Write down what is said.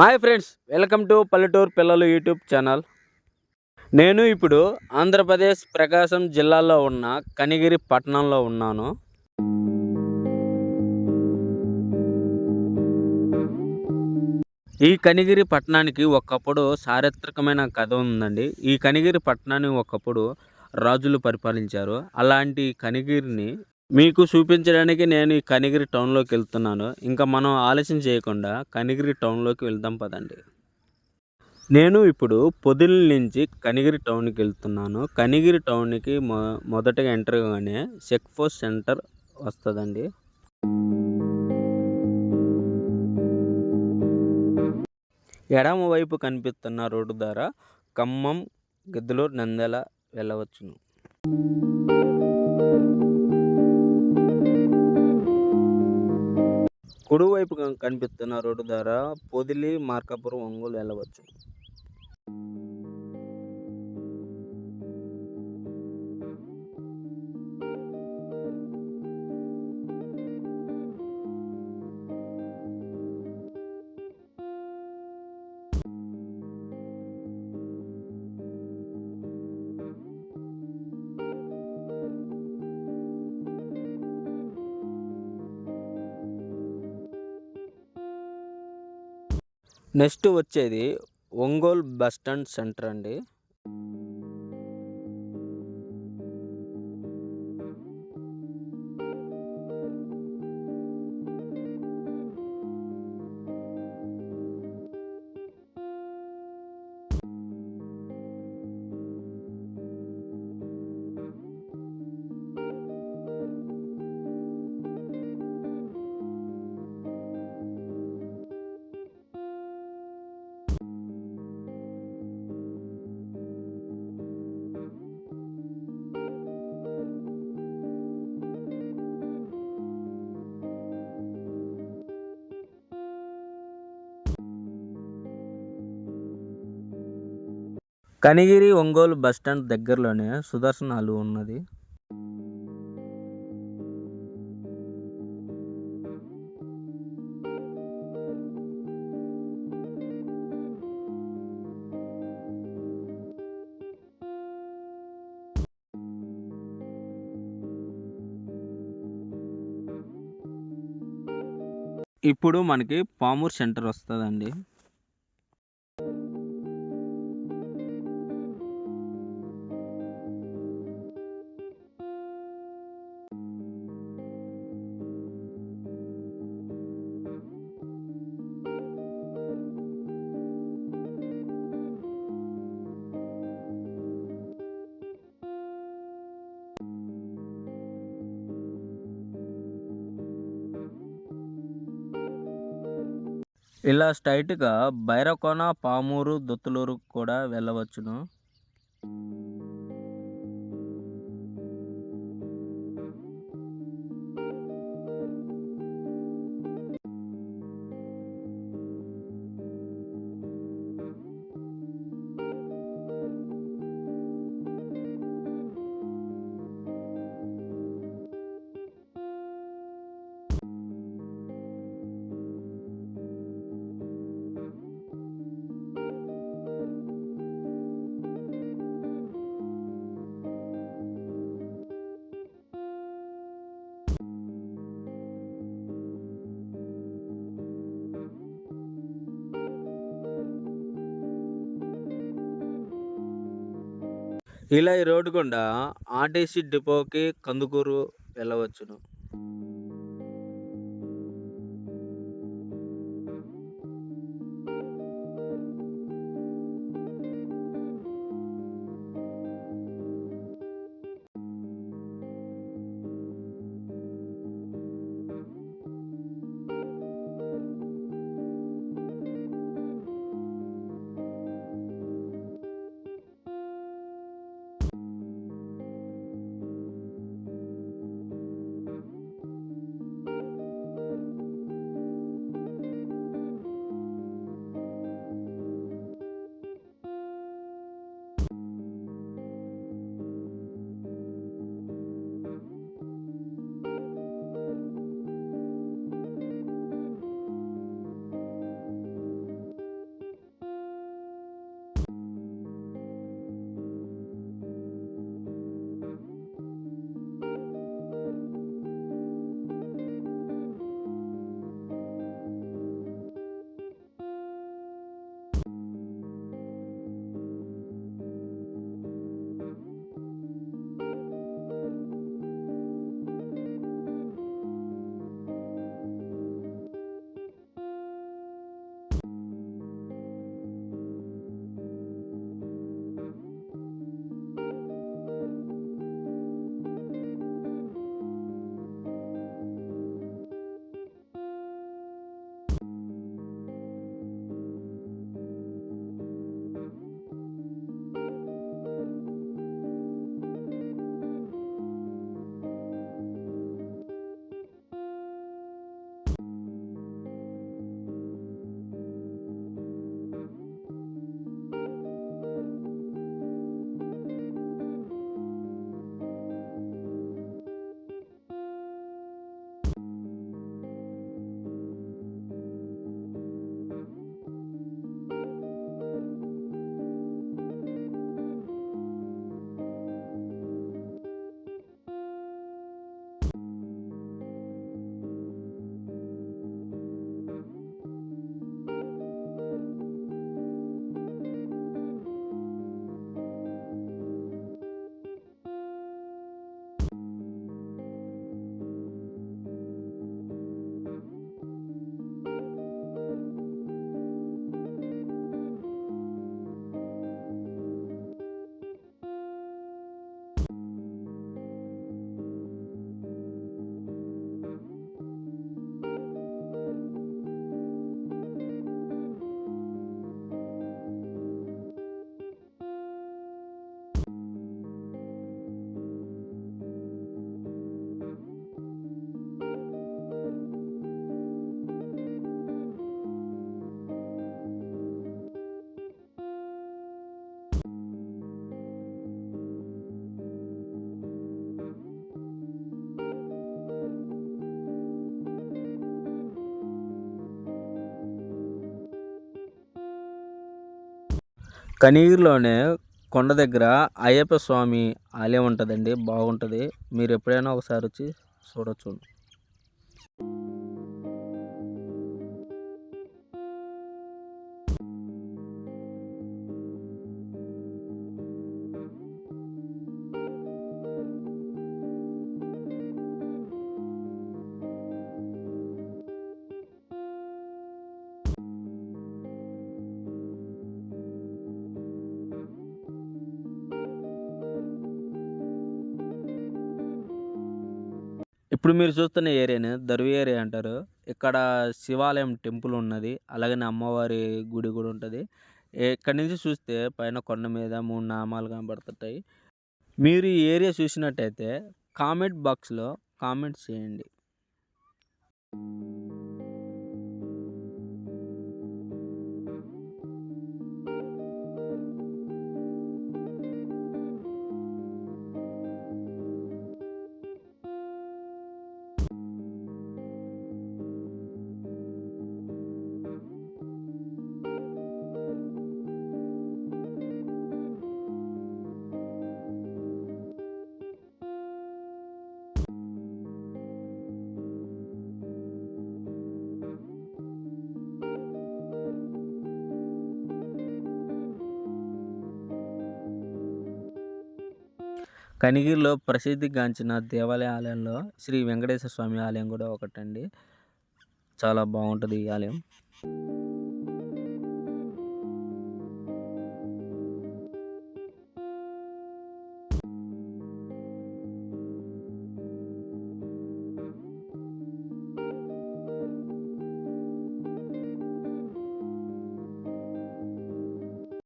Hi friends welcome to పల్లెటూరు పిల్లలు YouTube channel. నేను ఇప్పుడు ఆంధ్రప్రదేశ్ ప్రకాశం జిల్లాలో ఉన్న కనిగిరి పట్టణంలో ఉన్నాను. ఈ కనిగిరి పట్టణానికి ఒకప్పుడు చారిత్రకమైన కథ ఉందండి. ఈ కనిగిరి పట్టణాన్ని ఒకప్పుడు రాజులు పరిపాలించారు. అలాంటి కనిగిరిని మీకు చూపించడానికి నేను ఈ కనిగిరి టౌన్లోకి వెళ్తున్నాను. ఇంకా మనం ఆలస్యం చేయకుండా కనిగిరి టౌన్లోకి వెళ్దాం పదండి. నేను ఇప్పుడు పొదిల నుంచి కనిగిరి టౌన్కి వెళ్తున్నాను. కనిగిరి టౌన్కి మొ మొదటగా ఎంటర్ కాగానే చెక్ పోస్ట్ సెంటర్ వస్తుందండి. ఎడమ వైపు కనిపిస్తున్న రోడ్డు ద్వారా ఖమ్మం గిద్దలూరు నంద్యాల వెళ్ళవచ్చును. కుడివైపు కనిపిస్తున్న రోడ్డు ద్వారా పొదిలి మార్కాపురం ఒంగోలు వెళ్ళవచ్చు. నెక్స్ట్ వచ్చేది ఒంగోలు బస్ స్టాండ్ సెంటర్ అండి. కనిగిరి ఒంగోలు బస్ స్టాండ్ దగ్గరలోనే సుదర్శన్ హాలు ఉన్నది. ఇప్పుడు మనకి పామూర్ సెంటర్ వస్తుందండి. ఇలా స్ట్రైట్గా బైరకోన పామూరు దొత్తులూరు కూడా వెళ్ళవచ్చును. ఇలా ఈ రోడ్డు గుండా ఆర్టీసీ డిపోకి కందుకూరు వెళ్ళవచ్చును. కనిగిరిలోనే కొండ దగ్గర అయ్యప్ప స్వామి ఆలయం ఉంటుందండి. బాగుంటుంది. మీరు ఎప్పుడైనా ఒకసారి వచ్చి చూడొచ్చు. ఇప్పుడు మీరు చూస్తున్న ఏరియాని దర్వి ఏరియా అంటారు. ఇక్కడ శివాలయం టెంపుల్ ఉన్నది. అలాగనే అమ్మవారి గుడి కూడా ఉంటుంది. ఇక్కడ నుంచి చూస్తే పైన కొండ మీద మూడు నామాలు కనబడుతుంటాయి. మీరు ఈ ఏరియా చూసినట్టయితే కామెంట్ బాక్స్లో కామెంట్ చేయండి. కనిగిరిలో ప్రసిద్ధిగాంచిన దేవాలయ ఆలయంలో శ్రీ వెంకటేశ్వర స్వామి ఆలయం కూడా ఒకటండి. చాలా బాగుంటుంది ఈ ఆలయం.